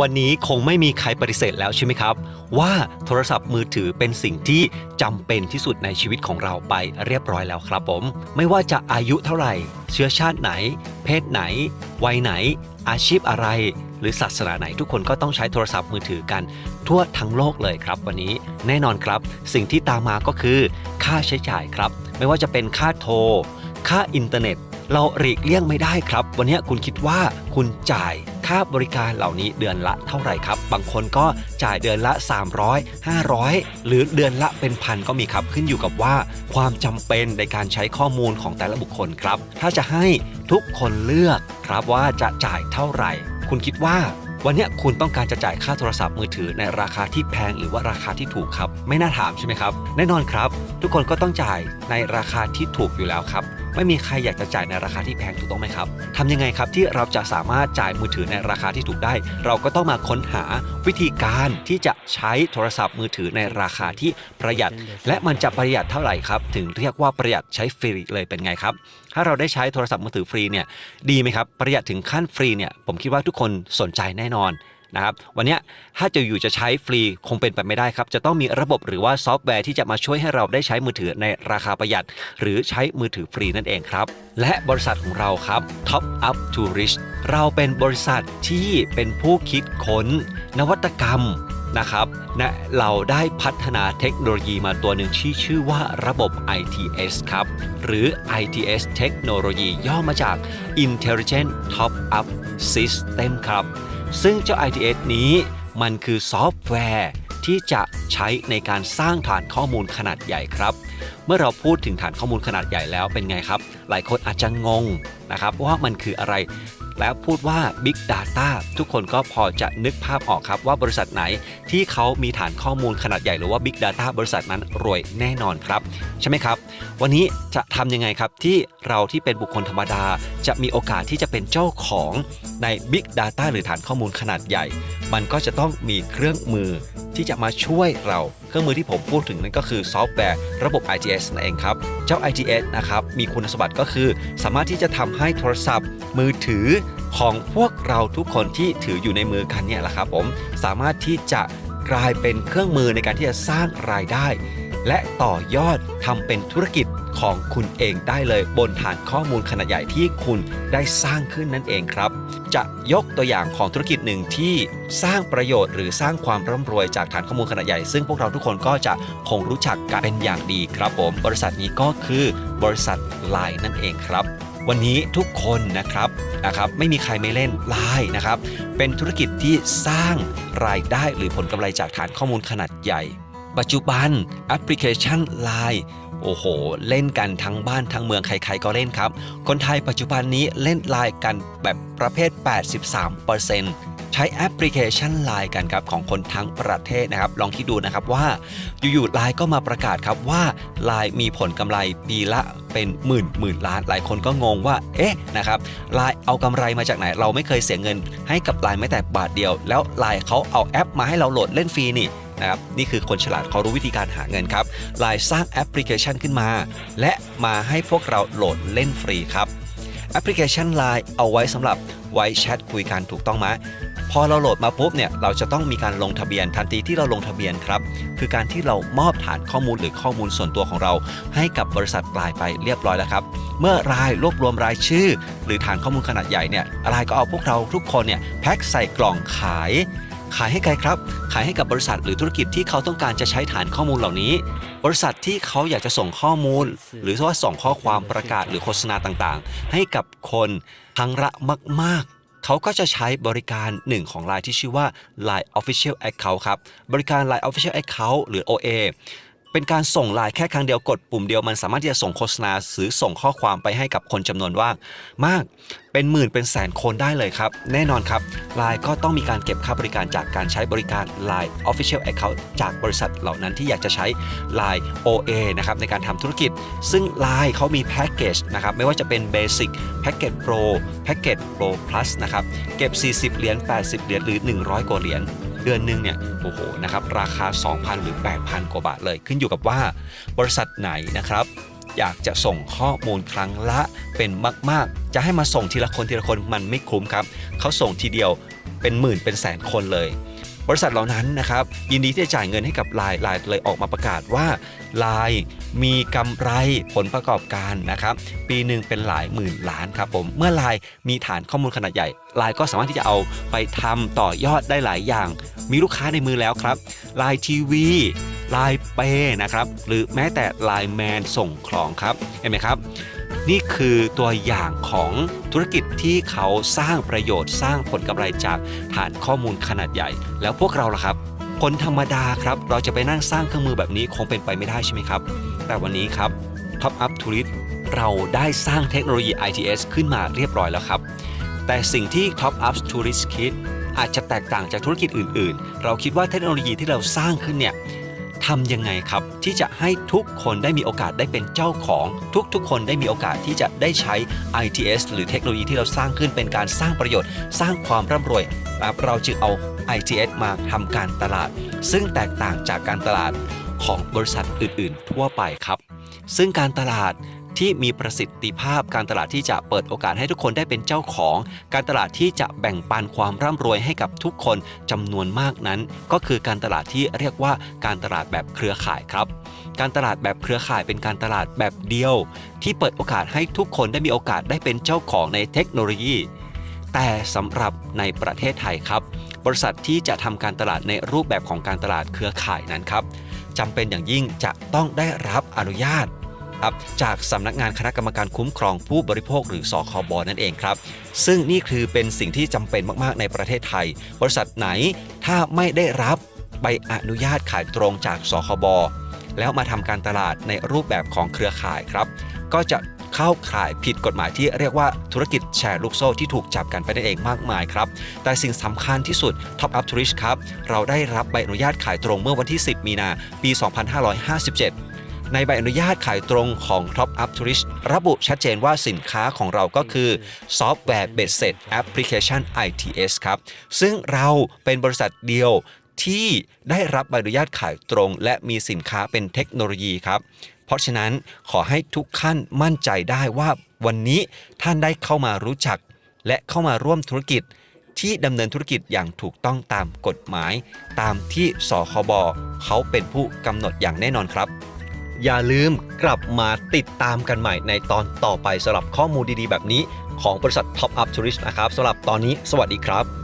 วันนี้คงไม่มีใครปฏิเสธแล้วใช่ไหมครับ ว่าโทรศัพท์มือถือเป็นสิ่งที่จำเป็นที่สุดในชีวิตของเราไปเรียบร้อยแล้วครับผม ไม่ว่าจะอายุเท่าไหร่ เชื้อชาติไหน เพศไหน วัยไหน อาชีพอะไร หรือศาสนาไหนทุกคนก็ต้องใช้โทรศัพท์มือถือกัน ทั่วทั้งโลกเลยครับ วันนี้แน่นอนครับ สิ่งที่ตามมาก็คือ ค่าใช้จ่ายครับ ไม่ว่าจะเป็นค่าโทร ค่าอินเทอร์เน็ต เราหลีกเลี่ยงไม่ได้ครับ วันนี้คุณคิดว่าคุณจ่าย ค่าบริการเหล่านี้เดือนละเท่าไหร่ครับ บางคนก็จ่ายเดือนละ 300 500 หรือเดือนละเป็นพันก็มีครับขึ้นอยู่กับว่า ความจำเป็นในการใช้ข้อมูลของแต่ละบุคคลครับ ถ้าจะให้ทุกคนเลือกครับว่าจะจ่ายเท่าไหร่ คุณคิดว่าวันนี้คุณต้องการจะจ่ายค่าโทรศัพท์มือถือในราคาที่แพงหรือว่าราคาที่ถูกครับ ไม่น่าถามใช่ไหมครับ แน่นอนครับ ทุกคนก็ต้องจ่ายในราคาที่ถูกอยู่แล้วครับ ไม่มีใครอยากจะจ่ายในราคาที่แพงถูกต้องไหมครับทำยังไงครับที่เราจะสามารถจ่ายมือถือในราคาที่ถูกได้ เราก็ต้องมาค้นหาวิธีการที่จะใช้โทรศัพท์มือถือในราคาที่ประหยัด และมันจะประหยัดเท่าไหร่ครับ ถึงเรียกว่าประหยัดใช้ฟรีเลยเป็นไงครับ ถ้าเราได้ใช้โทรศัพท์มือถือฟรีเนี่ยดีไหมครับประหยัดถึงขั้นฟรีเนี่ยผมคิดว่าทุกคนสนใจแน่นอน นะครับวันนี้ถ้าจะอยู่จะใช้ฟรีคงเป็นไปไม่ได้ครับ จะต้องมีระบบหรือว่าซอฟต์แวร์ที่จะมาช่วยให้เราได้ใช้มือถือในราคาประหยัด หรือใช้มือถือฟรีนั่นเองครับ และบริษัทของเราครับ Top Up to Rich เราเป็นบริษัทที่เป็นผู้คิดค้น นวัตกรรมนะครับ และเราได้พัฒนาเทคโนโลยีมาตัวหนึ่งที่ชื่อว่าระบบ ITS ครับ หรือ ITS เทคโนโลยีย่อมาจาก Intelligent Top Up System ครับ ซึ่งเจ้า ITS นี้มันคือซอฟต์แวร์ที่จะใช้ในการสร้างฐานข้อมูลขนาดใหญ่ครับ เมื่อเราพูดถึงฐานข้อมูลขนาดใหญ่แล้วเป็นไงครับ หลายคนอาจจะงงนะครับว่ามันคืออะไร แล้วพูดว่า Big Data ทุกคนก็พอจะนึกภาพออกครับว่าบริษัทไหนที่เขามีฐานข้อมูลขนาดใหญ่หรือว่า Big Data บริษัทนั้นรวยแน่นอนครับ ใช่ไหมครับ วันนี้จะทำยังไงครับที่เราที่เป็นบุคคลธรรมดา จะมีโอกาสที่จะเป็นเจ้าของใน Big Data หรือฐานข้อมูลขนาดใหญ่ มันก็จะต้องมีเครื่องมือที่จะมาช่วยเรา เครื่องมือที่ผมพูดถึงนั่นก็คือซอฟต์แวร์ระบบ IGS นั่นเองครับ เจ้า IGS นะครับมีคุณสมบัติก็คือ สามารถที่จะทำให้โทรศัพท์ มือถือของพวกเราทุกคนที่ถืออยู่ในมือกันเนี่ยแหละครับผมสามารถที่จะกลายเป็นเครื่องมือในการที่จะสร้างรายได้ และต่อยอดทำเป็นธุรกิจของคุณเองได้เลยบนฐานข้อมูลขนาดใหญ่ที่คุณได้สร้างขึ้นนั่นเองครับ จะยกตัวอย่างของธุรกิจหนึ่งที่สร้างประโยชน์หรือสร้างความร่ำรวยจากฐานข้อมูลขนาดใหญ่ ซึ่งพวกเราทุกคนก็จะคงรู้จักกันเป็นอย่างดีครับผม บริษัทนี้ก็คือบริษัท Line นั่นเองครับวันนี้ทุกคนนะครับนะครับ ไม่มีใครไม่เล่น Line นะครับ เป็นธุรกิจที่สร้างรายได้หรือผลกำไรจากฐานข้อมูลขนาดใหญ่ ปัจจุบันแอปพลิเคชัน Line โอ้โห เล่นกันทั้งบ้านทั้งเมืองใครๆก็เล่นครับ คนไทยปัจจุบันนี้เล่น Line กันแบบประเภท 83%ใช้แอปพลิเคชัน Line กันครับของคนทั้งประเทศนะครับ ลองคิดดูนะครับว่า อยู่ๆ Line ก็มาประกาศครับว่า Line มีผลกำไรปีละเป็นหมื่นหมื่นล้านหลายคนก็งงว่า เอ๊ะนะครับ Line เอากำไรมาจากไหน เราไม่เคยเสียเงินให้กับ Line แม้แต่บาทเดียว แล้ว Line เขาเอาแอปมาให้เราโหลดเล่นฟรีนี่ นะครับนี่คือคนฉลาดเขารู้วิธีการหาเงินครับ Line สร้างแอปพลิเคชันขึ้นมา และมาให้พวกเราโหลดเล่นฟรีครับแอปพลิเคชัน Line เอาไว้สำหรับไว้แชทคุยกันถูกต้องไหมพอเราโหลดมาปุ๊บเนี่ยเราจะต้องมีการลงทะเบียนทันทีที่เราลงทะเบียนครับ คือการที่เรามอบฐานข้อมูลหรือข้อมูลส่วนตัวของเรา ให้กับบริษัทปลายไปเรียบร้อยแล้วครับ เมื่อรายรวบรวมรายชื่อ หรือฐานข้อมูลขนาดใหญ่เนี่ยรายก็เอาพวกเราทุกคนเนี่ยแพ็คใส่กล่องขาย ขายให้ใครครับ ขายให้กับบริษัทหรือธุรกิจที่เขาต้องการจะใช้ฐานข้อมูลเหล่านี้ บริษัทที่เขาอยากจะส่งข้อมูล หรือว่าส่งข้อความประกาศหรือโฆษณาต่างๆ ให้กับคนทั้งละมาก ๆเขาก็จะใช้บริการหนึ่งของ Line ที่ชื่อว่า Line Official Account ครับ บริการ Line Official Account หรือ OA เป็นการส่งไลน์แค่ครั้งเดียวกดปุ่มเดียวมันสามารถที่จะส่งโฆษณาหรือส่งข้อความไปให้กับคนจำนวนว่างมาก เป็นหมื่นเป็นแสนคนได้เลยครับ แน่นอนครับ Line ก็ต้องมีการเก็บค่าบริการจากการใช้บริการ Line Official Account จากบริษัทเหล่านั้นที่อยากจะใช้ Line OA นะครับในการทำธุรกิจ ซึ่ง Line เขามีแพ็กเกจนะครับไม่ว่าจะเป็น Basic แพ็กเกจ Pro แพ็กเกจ Pro Plus นะครับเก็บ 40 เหรียญ 80 เหรียญหรือ 100 กว่าเหรียญ เดือนหนึ่งเนี่ยโอ้โหนะครับราคา 2,000 หรือ 8,000 กว่าบาทเลย ขึ้นอยู่กับว่าบริษัทไหนนะครับอยากจะส่งข้อมูลครั้งละเป็นมากๆ จะให้มาส่งทีละคนทีละคนมันไม่คุ้มครับ เขาส่งทีเดียวเป็นหมื่นเป็นแสนคนเลย บริษัทเหล่านั้นนะครับยินดีที่จะจ่ายเงินให้กับ Line Line เลยออกมาประกาศว่า Line มีกำไรผลประกอบการนะครับปีหนึ่งเป็นหลายหมื่นล้านครับผมเมื่อ Line มีฐานข้อมูลขนาดใหญ่ Line ก็สามารถที่จะเอาไปทำต่อยอดได้หลายอย่าง มีลูกค้าในมือแล้วครับ Line TV Line Pay นะครับหรือแม้แต่ Line Man ส่งของครับเห็นไหมครับนี่คือตัวอย่างของธุรกิจที่เขาสร้างประโยชน์สร้างผลกำไรจากฐานข้อมูลขนาดใหญ่ แล้วพวกเราล่ะครับ คนธรรมดาครับ เราจะไปนั่งสร้างเครื่องมือแบบนี้คงเป็นไปไม่ได้ใช่ไหมครับ แต่วันนี้ครับ Top Up Tourist เราได้สร้างเทคโนโลยี ITS ขึ้นมาเรียบร้อยแล้วครับ แต่สิ่งที่ Top Up Tourist คิดอาจจะแตกต่างจากธุรกิจอื่น ๆ เราคิดว่าเทคโนโลยีที่เราสร้างขึ้นเนี่ยทำยังไงครับ ที่จะให้ทุกคนได้มีโอกาสได้เป็นเจ้าของ ทุกๆ คนได้มีโอกาสที่จะได้ใช้ ITS หรือเทคโนโลยีที่เราสร้างขึ้นเป็นการสร้างประโยชน์ สร้างความร่ำรวยเราจึงเอา ITS มาทำการตลาด ซึ่งแตกต่างจากการตลาดของบริษัทอื่น ๆ ทั่วไปครับ ซึ่งการตลาดที่มีประสิทธิภาพการตลาดที่จะเปิดโอกาสให้ทุกคนได้เป็นเจ้าของ การตลาดที่จะแบ่งปันความร่ำรวยให้กับทุกคนจำนวนมากนั้น ก็คือการตลาดที่เรียกว่าการตลาดแบบเครือข่ายครับ การตลาดแบบเครือข่ายเป็นการตลาดแบบเดียว ที่เปิดโอกาสให้ทุกคนได้มีโอกาสได้เป็นเจ้าของในเทคโนโลยี แต่สำหรับในประเทศไทยครับ บริษัทที่จะทำการตลาดในรูปแบบของการตลาดเครือข่ายนั้นครับจำเป็นอย่างยิ่งจะต้องได้รับอนุญาตครับจากสำนักงานคณะกรรมการคุ้มครองผู้บริโภคหรือสคบนั่นเองครับ ซึ่งนี่คือเป็นสิ่งที่จำเป็นมากๆในประเทศไทย บริษัทไหนถ้าไม่ได้รับใบอนุญาตขายตรงจากสคบแล้วมาทำการตลาดในรูปแบบของเครือข่ายครับ ก็จะ เข้าข่ายผิดกฎหมายที่เรียกว่าธุรกิจแชร์ลูกโซ่ที่ถูกจับกันไปนั่นเองมากมายครับ แต่สิ่งสำคัญที่สุด Top Up Tourist ครับ เราได้รับใบอนุญาตขายตรงเมื่อวันที่ 10 มีนาปี 2557ในใบอนุญาตขายตรงของ Top Up Tourist ระบุชัดเจนว่าสินค้าของเราก็คือซอฟต์แวร์เบสเซ็ตแอปพลิเคชัน ITS ครับ ซึ่งเราเป็นบริษัทเดียว ที่ได้รับใบอนุญาตขายตรง และมีสินค้าเป็นเทคโนโลยีครับ เพราะฉะนั้นขอให้ทุกท่านมั่นใจได้ว่าวันนี้ท่านได้เข้ามารู้จัก และเข้ามาร่วมธุรกิจที่ดำเนินธุรกิจอย่างถูกต้องตามกฎหมาย ตามที่สคบเขาเป็นผู้กำหนดอย่างแน่นอนครับ อย่าลืมกลับมาติดตามกันใหม่ในตอนต่อไปสำหรับข้อมูลดีๆ แบบนี้ของบริษัท Top Up Tourist นะครับสำหรับตอนนี้สวัสดีครับ